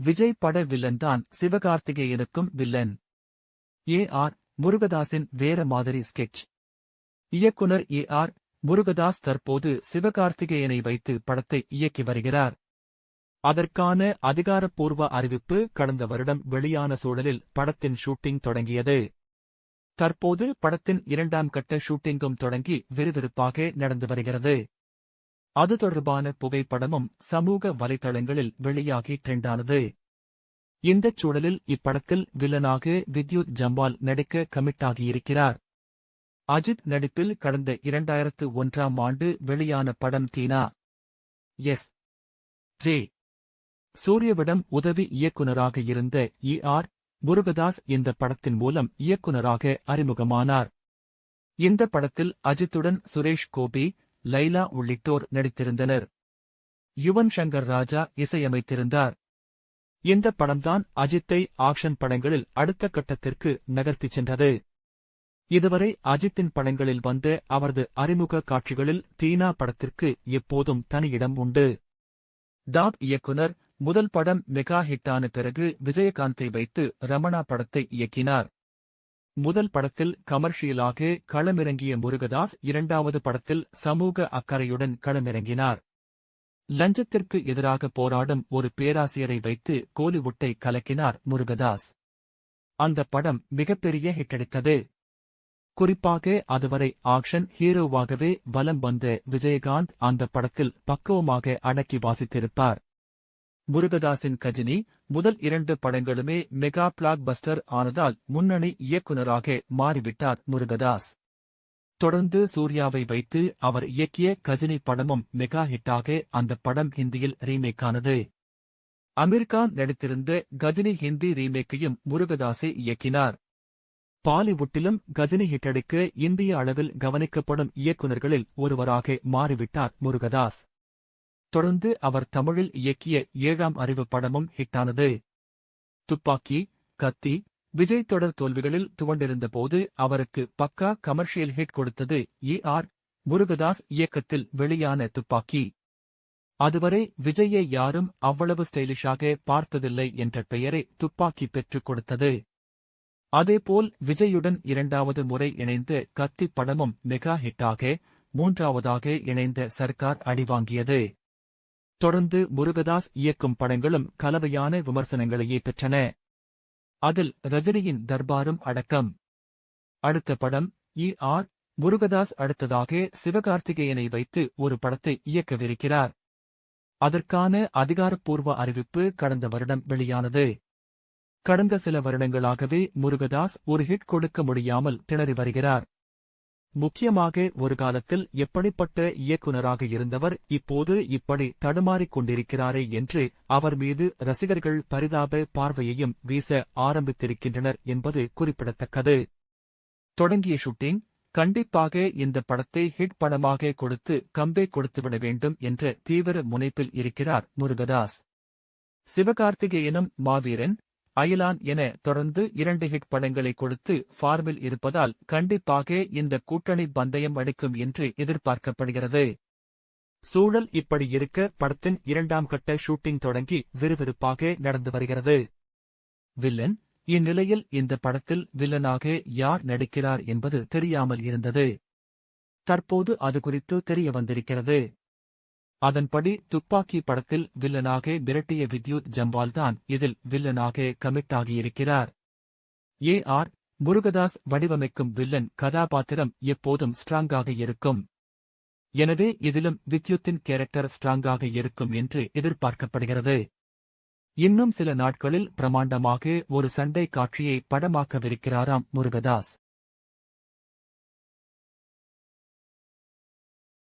விஜய் பட வில்லன் தான் சிவகார்த்திகேயனுக்கும் villain. A R முருகதாஸின் வேற மாதிரி ஸ்கெட்ச் இயக்குனர் ஏ ஆர் முருகதாஸ் தற்போது சிவகார்த்திகேயனை வைத்து படத்தை இயக்கி வருகிறார். அதற்கான அதிகாரப்பூர்வ அறிவிப்பு கடந்த வருடம் வெளியான சூழலில் படத்தின் ஷூட்டிங் தொடங்கியது. தற்போது படத்தின் இரண்டாம் கட்ட ஷூட்டிங்கும் தொடங்கி விறுவிறுப்பாக நடந்து வருகிறது. அது தொடர்பான புகைப்படமும் சமூக வலைதளங்களில் வெளியாகி ட்ரெண்டானது. இந்தச் சூழலில் இப்படத்தில் வில்லனாக வித்யுத் ஜம்பால் நடிக்க கமிட்டாகியிருக்கிறார். அஜித் நடிப்பில் கடந்த இரண்டாயிரத்து ஒன்றாம் ஆண்டு வெளியான படம் தீனா. எஸ். ஜே. சூரியவிடம் உதவி இயக்குநராக இருந்த இ. ஆர். முருகதாஸ் இந்த படத்தின் மூலம் இயக்குநராக அறிமுகமானார். இந்த படத்தில் அஜித்துடன் சுரேஷ் கோபி லைலா உள்ளிட்டோர் நடித்திருந்தனர். யுவன் சங்கர் ராஜா இசையமைத்திருந்தார். இந்த படம்தான் அஜித்தை ஆக்ஷன் படங்களில் அடுத்த கட்டத்திற்கு நகர்த்திச் சென்றது. இதுவரை அஜித்தின் படங்களில் வந்த அவரது அறிமுக காட்சிகளில் தீனா படத்திற்கு எப்போதும் தனியிடம் உண்டு. தாப் இயக்குனர் முதல் படம் மெகா ஹிட்டான பிறகு விஜயகாந்தை வைத்து ரமணா படத்தை இயக்கினார். முதல் படத்தில் கமர்ஷியலாக களமிறங்கிய முருகதாஸ் இரண்டாவது படத்தில் சமூக அக்கறையுடன் களமிறங்கினார். லஞ்சத்திற்கு எதிராக போராடும் ஒரு பேராசிரியரை வைத்து கோலிவுட்டை கலக்கினார் முருகதாஸ். அந்த படம் மிகப்பெரிய ஹிட்டடித்தது குறிப்பாக அதுவரை ஆக்ஷன் ஹீரோவாகவே வலம் வந்த விஜயகாந்த் அந்த படத்தில் பக்குவமாக அடக்கி வாசித்திருப்பார். முருகதாஸின் கஜினி முதல் இரண்டு படங்களுமே மெகா பிளாக் பஸ்டர் ஆனதால் முன்னணி இயக்குநராக மாறிவிட்டார் முருகதாஸ். தொடர்ந்து சூர்யாவை வைத்து அவர் இயக்கிய கஜினி படமும் மெகா ஹிட்டாக அந்த படம் ஹிந்தியில் ரீமேக்கானது. அமீர்கான் நடித்திருந்த கஜினி ஹிந்தி ரீமேக்கையும் முருகதாசே இயக்கினார். பாலிவுட்டிலும் கஜினி ஹிட்டடிக்கு இந்திய அளவில் கவனிக்கப்படும் இயக்குநர்களில் ஒருவராக மாறிவிட்டார் முருகதாஸ். தொடர்ந்து அவர் தமிழில் இயக்கிய ஏழாம் அறிவு படமும் ஹிட்டானது. துப்பாக்கி கத்தி விஜய் தொடர் தோல்விகளில் துவண்டிருந்தபோது அவருக்கு பக்கா கமர்ஷியல் ஹிட் கொடுத்தது ஏ ஆர் முருகதாஸ் இயக்கத்தில் வெளியான துப்பாக்கி. அதுவரை விஜயை யாரும் அவ்வளவு ஸ்டைலிஷாக பார்த்ததில்லை என்ற பெயரை துப்பாக்கி பெற்றுக் கொடுத்தது. அதேபோல் விஜயுடன் இரண்டாவது முறை இணைந்த கத்தி படமும் மெகா ஹிட்டாக மூன்றாவதாக இணைந்த சர்க்கார் அடிவாங்கியது தொடர்ந்து முருகதாஸ் இயக்கும் படங்களும் கலவையான விமர்சனங்களையே பெற்றன. அதில் ரஜினியின் தர்பாரும் அடக்கம். அடுத்த படம் இ. ஆர். முருகதாஸ் அடுத்ததாக சிவகார்த்திகேயனை வைத்து ஒரு படத்தை இயக்கவிருக்கிறார். அதற்கான அதிகாரப்பூர்வ அறிவிப்பு கடந்த வருடம் வெளியானது. கடந்த சில வருடங்களாகவே முருகதாஸ் ஒரு ஹிட் கொடுக்க முடியாமல் திணறி வருகிறார். முக்கியமாக ஒரு காலத்தில் எப்படிப்பட்ட இயக்குனராக இருந்தவர் இப்போது இப்படி தடுமாறிக் கொண்டிருக்கிறாரே என்று அவர் மீது ரசிகர்கள் பரிதாப பார்வையையும் வீச ஆரம்பித்திருக்கின்றனர் என்பது குறிப்பிடத்தக்கது. தொடங்கிய ஷூட்டிங் கண்டிப்பாக இந்த படத்தை ஹிட் படமாக கொடுத்து கம்பே கொடுத்துவிட வேண்டும் என்ற தீவிர முனைப்பில் இருக்கிறார் முருகதாஸ். சிவகார்த்திகேயனும் மாவீரன் அயலான் என தொடர்ந்து இரண்டு ஹிட் படங்களை கொடுத்து ஃபார்மில் இருப்பதால் கண்டிப்பாக இந்த கூட்டணி பந்தயம் அடிக்கும் என்று எதிர்பார்க்கப்படுகிறது. சூழல் இப்படி இருக்க படத்தின் இரண்டாம் கட்ட ஷூட்டிங் தொடங்கி விறுவிறுப்பாக நடந்து வருகிறது. வில்லன் இந்நிலையில் இந்த படத்தில் வில்லனாக யார் நடிக்கிறார் என்பது தெரியாமல் இருந்தது. தற்போது அது குறித்து தெரிய வந்திருக்கிறது. அதன்படி துப்பாக்கி படத்தில் வில்லனாக மிரட்டிய வித்யுத் ஜம்பால்தான் இதில் வில்லனாக கமிட் ஆகியிருக்கிறார் ஏ ஆர் முருகதாஸ் வடிவமைக்கும் வில்லன் கதாபாத்திரம் எப்போதும் ஸ்ட்ராங்காக இருக்கும். எனவே இதிலும் வித்யுத்தின் கேரக்டர் ஸ்ட்ராங்காக இருக்கும் என்று எதிர்பார்க்கப்படுகிறது. இன்னும் சில நாட்களில் பிரமாண்டமாக ஒரு சண்டை காட்சியை படமாக்கவிருக்கிறாராம் முருகதாஸ்.